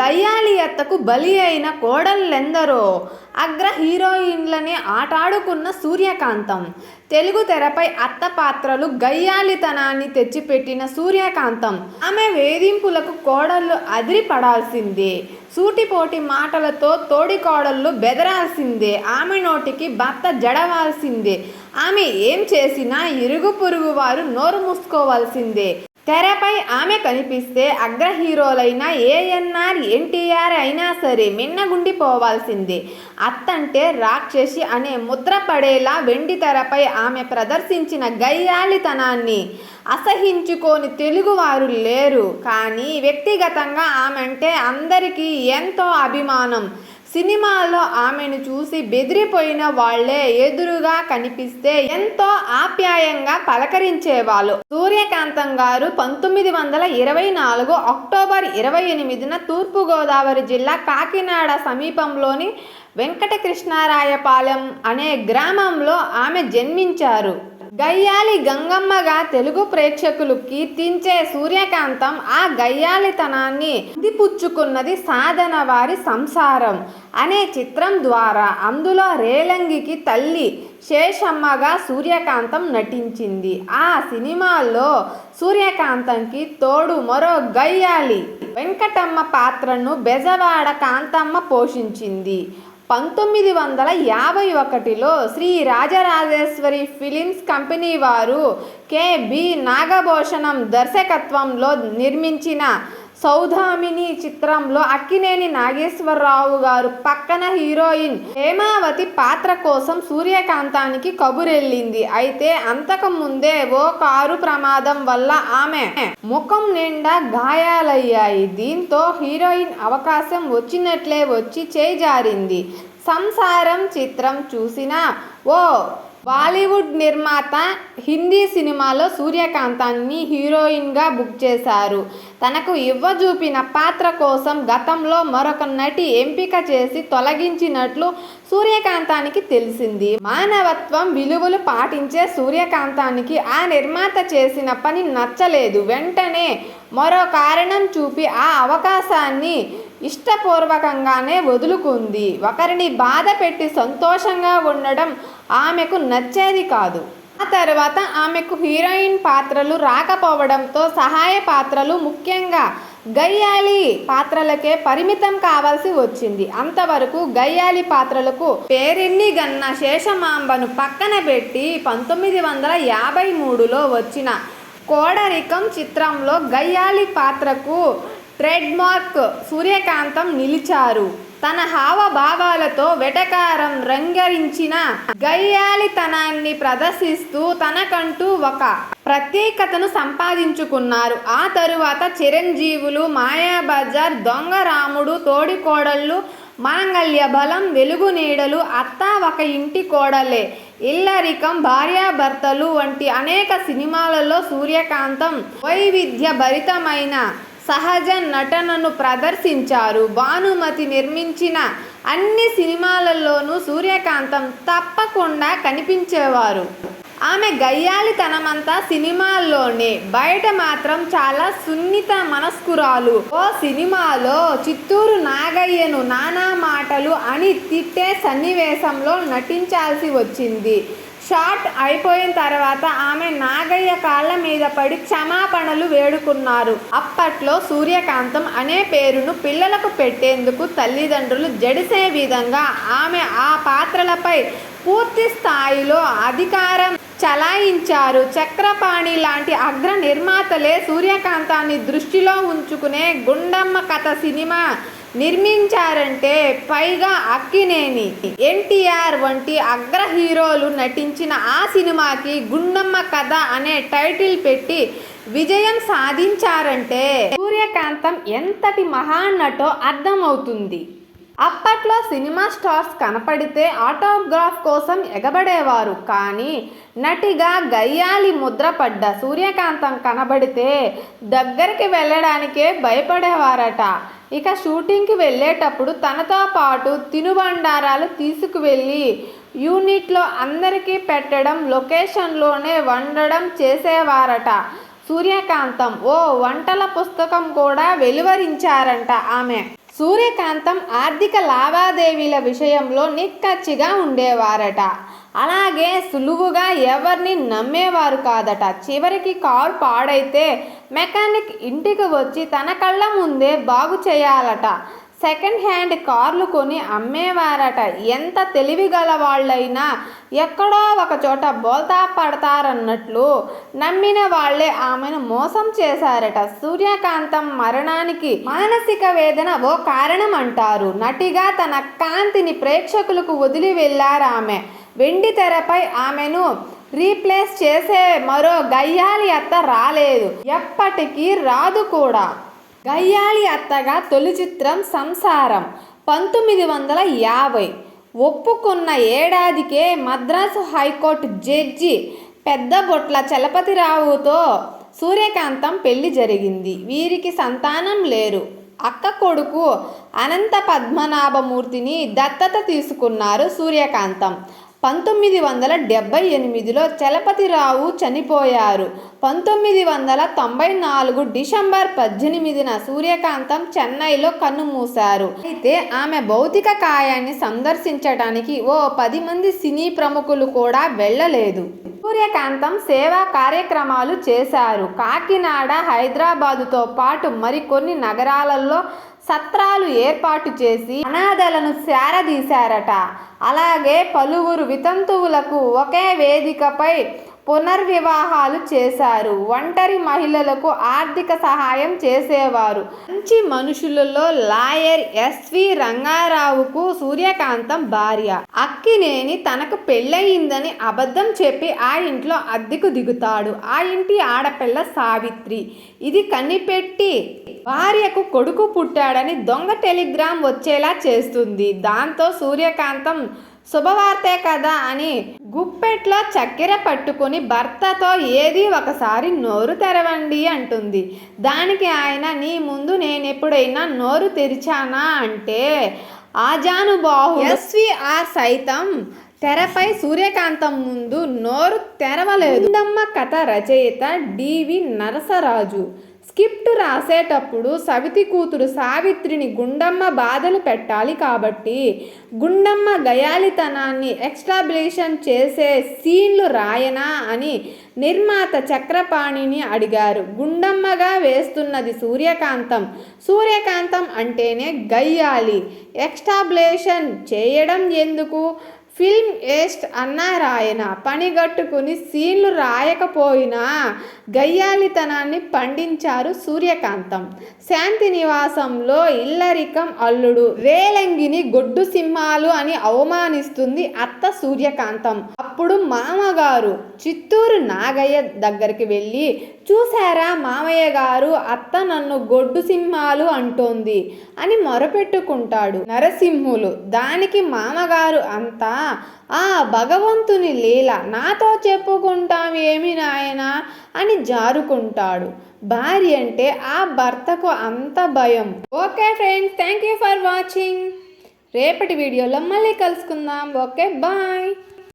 గయ్యాళియత్తకు బలి అయిన కోడళ్ళెందరో అగ్ర హీరోయిన్లని ఆటాడుకున్న సూర్యకాంతం. తెలుగు తెరపై అత్త పాత్రలు గయ్యాళితనాన్ని తెచ్చిపెట్టిన సూర్యకాంతం. ఆమె వేధింపులకు కోడళ్ళు అదిరిపడాల్సిందే. సూటిపోటి మాటలతో తోడి కోడళ్ళు బెదరాల్సిందే. ఆమె నోటికి భర్త జడవాల్సిందే. ఆమె ఏం చేసినా ఇరుగు పొరుగు వారు నోరు మూసుకోవాల్సిందే. తెరపై ఆమె కనిపిస్తే అగ్ర హీరోలైన ఏఎన్ఆర్ ఎన్టీఆర్ అయినా సరే మిన్నగుండిపోవాల్సిందే. అత్తంటే రాక్షసి అనే ముద్ర పడేలా వెండి తెరపై ఆమె ప్రదర్శించిన గయ్యాలితనాన్ని అసహించుకోని తెలుగువారు లేరు. కానీ వ్యక్తిగతంగా ఆమె అంటే అందరికీ ఎంతో అభిమానం. సినిమాల్లో ఆమెను చూసి బెదిరిపోయిన వాళ్ళే ఎదురుగా కనిపిస్తే ఎంతో ఆప్యాయంగా పలకరించేవాళ్ళు. సూర్యకాంతం గారు పంతొమ్మిది వందల ఇరవై నాలుగు అక్టోబర్ ఇరవై ఎనిమిదిన తూర్పుగోదావరి జిల్లా కాకినాడ సమీపంలోని వెంకటకృష్ణారాయపాలెం అనే గ్రామంలో ఆమె జన్మించారు. గయ్యాలి గంగమ్మగా తెలుగు ప్రేక్షకులు కీర్తించే సూర్యకాంతం ఆ గయ్యాలితనాన్ని అందిపుచ్చుకున్నది సాధన వారి సంసారం అనే చిత్రం ద్వారా అందులో రేలంగికి తల్లి శేషమ్మగా సూర్యకాంతం నటించింది. ఆ సినిమాలో సూర్యకాంతంకి తోడు మరో గయ్యాలి వెంకటమ్మ పాత్రను బెజవాడ కాంతమ్మ పోషించింది. పంతొమ్మిది వందల యాభై ఒకటిలో శ్రీ రాజరాజేశ్వరి ఫిలిమ్స్ కంపెనీ వారు కె బి నాగభూషణం దర్శకత్వంలో నిర్మించిన సౌధామిని చిత్రంలో అక్కినేని నాగేశ్వరరావు గారు పక్కన హీరోయిన్ హేమావతి పాత్ర కోసం సూర్యకాంతానికి కబురెళ్ళింది. అయితే అంతకు ముందే ఓ కారు ప్రమాదం వల్ల ఆమె ముఖం నిండా గాయాలయ్యాయి. దీంతో హీరోయిన్ అవకాశం వచ్చినట్లే వచ్చి చేజారింది. సంసారం చిత్రం చూసిన ఓ బాలీవుడ్ నిర్మాత హిందీ సినిమాలో సూర్యకాంతాన్ని హీరోయిన్గా బుక్ చేశారు. తనకు ఇవ్వజూపిన పాత్ర కోసం గతంలో మరొక నటి ఎంపిక చేసి తొలగించినట్లు సూర్యకాంతానికి తెలిసింది. మానవత్వం విలువలు పాటించే సూర్యకాంతానికి ఆ నిర్మాత చేసిన పని నచ్చలేదు. వెంటనే మరో కారణం చూపి ఆ అవకాశాన్ని ఇష్టపూర్వకంగానే వదులుకుంది. ఒకరిని బాధ పెట్టి సంతోషంగా ఉండడం ఆమెకు నచ్చేది కాదు. ఆ తర్వాత ఆమెకు హీరోయిన్ పాత్రలు రాకపోవడంతో సహాయ పాత్రలు ముఖ్యంగా గయ్యాలి పాత్రలకే పరిమితం కావాల్సి వచ్చింది. అంతవరకు గయ్యాలి పాత్రలకు పేరెన్ని గన్న శేషమాంబను పక్కన పెట్టి పంతొమ్మిది వందల యాభై మూడులో వచ్చిన కోడరికం చిత్రంలో గయ్యాలి పాత్రకు ట్రేడ్మార్క్ సూర్యకాంతం నిలిచారు. తన హావభావాలతో వెటకారం రంగరించిన గయ్యాలితనాన్ని ప్రదర్శిస్తూ తనకంటూ ఒక ప్రత్యేకతను సంపాదించుకున్నారు. ఆ తరువాత చిరంజీవులు మాయాబజార్ దొంగ రాముడు తోడికోడళ్ళు మాంగళ్య బలం వెలుగు నీడలు అత్త ఒక ఇంటి కోడలే ఇల్లరికం భార్యాభర్తలు వంటి అనేక సినిమాలలో సూర్యకాంతం వైవిధ్య భరితమైన సహజ నటనను ప్రదర్శించారు. భానుమతి నిర్మించిన అన్ని సినిమాలలోనూ సూర్యకాంతం తప్పకుండా కనిపించేవారు. ఆమె గయ్యాలితనమంతా సినిమాల్లోనే. బయట మాత్రం చాలా సున్నిత మనస్కురాలు. ఓ సినిమాలో చిత్తూరు నాగయ్యను నానా మాటలు అని తిట్టే సన్నివేశంలో నటించాల్సి వచ్చింది. షార్ట్ అయిపోయిన తర్వాత ఆమె నాగయ్య కాళ్ళ మీద పడి క్షమాపణలు వేడుకున్నారు. అప్పట్లో సూర్యకాంతం అనే పేరును పిల్లలకు పెట్టేందుకు తల్లిదండ్రులు జడిసే విధంగా ఆమె ఆ పాత్రలపై పూర్తి స్థాయిలో అధికారం చలాయించారు. చక్రపాణి లాంటి అగ్ర నిర్మాతలే సూర్యకాంతాన్ని దృష్టిలో ఉంచుకునే గుండమ్మ కథ సినిమా నిర్మించారంటే పైగా అక్కినేని. ఎన్టీఆర్ వంటి అగ్ర హీరోలు నటించిన ఆ సినిమాకి గుండమ్మ కథ అనే టైటిల్ పెట్టి విజయం సాధించారంటే సూర్యకాంతం ఎంతటి మహానటో అర్థమవుతుంది. అప్పట్లో సినిమా స్టార్స్ కనపడితే ఆటోగ్రాఫ్ కోసం ఎగబడేవారు. కానీ నటిగా గయ్యాలి ముద్రపడ్డ సూర్యకాంతం కనబడితే దగ్గరికి వెళ్ళడానికే భయపడేవారట. ఇక షూటింగ్కి వెళ్ళేటప్పుడు తనతో పాటు తినుబండారాలు తీసుకువెళ్ళి యూనిట్లో అందరికీ పెట్టడం లొకేషన్లోనే వండడం చేసేవారట. సూర్యకాంతం ఓ వంటల పుస్తకం కూడా వెలువరించారంట ఆమె. సూర్యకాంతం ఆర్థిక లావాదేవీల విషయంలో నిక్కచ్చిగా ఉండేవారట. అలాగే సులువుగా ఎవరిని నమ్మేవారు కాదట. చివరికి కారు పాడైతే మెకానిక్ ఇంటికి వచ్చి తన కళ్ళ ముందే బాగు చేయాలట. సెకండ్ హ్యాండ్ కార్లు కొని అమ్మేవారట. ఎంత తెలివి గల వాళ్ళైనా ఎక్కడో ఒక చోట బోల్తా పడతారన్నట్లు నమ్మిన వాళ్ళే ఆమెను మోసం చేశారట. సూర్యకాంతం మరణానికి మానసిక వేదన ఓ కారణం అంటారు నటిగా తన కాంతిని ప్రేక్షకులకు వదిలి వెళ్ళారు ఆమె వెండి తెరపై ఆమెను రీప్లేస్ చేసే మరో గయ్యాలి అత్త రాలేదు. ఎప్పటికీ రాదు కూడా. గయ్యాలి అత్తగా తొలి చిత్రం సంసారం. పంతొమ్మిది వందల యాభై. ఒప్పుకున్న ఏడాదికే మద్రాసు హైకోర్టు జడ్జి పెద్ద బొట్ల చలపతిరావుతో సూర్యకాంతం పెళ్ళి జరిగింది. వీరికి సంతానం లేరు. అక్క కొడుకు అనంత పద్మనాభమూర్తిని దత్తత తీసుకున్నారు సూర్యకాంతం. పంతొమ్మిది వందల డెబ్బై ఎనిమిదిలో చలపతిరావు చనిపోయారు. పంతొమ్మిది వందల తొంభై నాలుగు డిసెంబర్ పద్దెనిమిదిన సూర్యకాంతం చెన్నైలో కన్నుమూశారు. అయితే ఆమె భౌతిక కాయాన్ని సందర్శించడానికి ఓ పది మంది సినీ ప్రముఖులు కూడా వెళ్ళలేదు. సూర్యకాంతం సేవా కార్యక్రమాలు చేశారు. కాకినాడ హైదరాబాదుతో పాటు మరికొన్ని నగరాలలో సత్రాలు ఏర్పాటు చేసి అనాథలను శారదీశారట. అలాగే పలువురు వితంతువులకు ఒకే వేదికపై పునర్వివాహాలు చేశారు. ఒంటరి మహిళలకు ఆర్థిక సహాయం చేసేవారు. మంచి మనుషులలో లాయర్ ఎస్వి రంగారావుకు సూర్యకాంతం భార్య. అక్కినేని తనకు పెళ్ళయిందని అబద్ధం చెప్పి ఆ ఇంట్లో అద్దెకు దిగుతాడు. ఆ ఇంటి ఆడపిల్ల సావిత్రి. ఇది కనిపెట్టి భార్యకు కొడుకు పుట్టాడని దొంగ టెలిగ్రామ్ వచ్చేలా చేస్తుంది. దాంతో సూర్యకాంతం శుభవార్తే కదా అని గుప్పెట్లో చక్కెర పట్టుకొని భర్తతో ఏది ఒకసారి నోరు తెరవండి అంటుంది. దానికి ఆయన నీ ముందు నేను ఎప్పుడైనా నోరు తెరిచానా? అంటే ఆజానుబాహు ఎస్విఆర్ సైతం తెరపై సూర్యకాంతం ముందు నోరు తెరవలేదు. కథ రచయిత డివి నరసరాజు. స్క్రిప్ట్ రాసేటప్పుడు సవితి కూతురు సావిత్రిని గుండమ్మ బాధలు పెట్టాలి కాబట్టి గుండమ్మ గయాలితనాన్ని ఎక్స్టాబ్లిషన్ చేసే సీన్లు రాయనా అని నిర్మాత చక్రపాణిని అడిగారు. గుండమ్మగా వేస్తున్నది సూర్యకాంతం. సూర్యకాంతం అంటేనే గయ్యాలి ఎక్స్టాబ్లేషన్ చేయడం ఎందుకు? ఫిల్మ్ వేస్ట్ అన్నారాయన పనిగట్టుకుని సీన్లు రాయకపోయినా గయ్యాలితనాన్ని పండించారు సూర్యకాంతం. శాంతి నివాసంలో ఇల్లరికం అల్లుడు రేలంగిని గొడ్డు సింహాలు అని అవమానిస్తుంది అత్త సూర్యకాంతం. అప్పుడు మామగారు చిత్తూరు నాగయ్య దగ్గరికి వెళ్ళి చూసారా మామయ్య గారు అత్త నన్ను గొడ్డు సింహాలు అంటోంది అని మొరపెట్టుకుంటాడు నరసింహులు. దానికి మామగారు అంతా ఆ భగవంతుని లీల నాతో చెప్పుకుంటాం ఏమి నాయనా అని జారుకుంటాడు. భార్య అంటే ఆ భర్తకు అంత భయం. Okay friends thank you for watching. రేపటి వీడియోలో మళ్ళీ కలుసుకుందాం. Okay bye.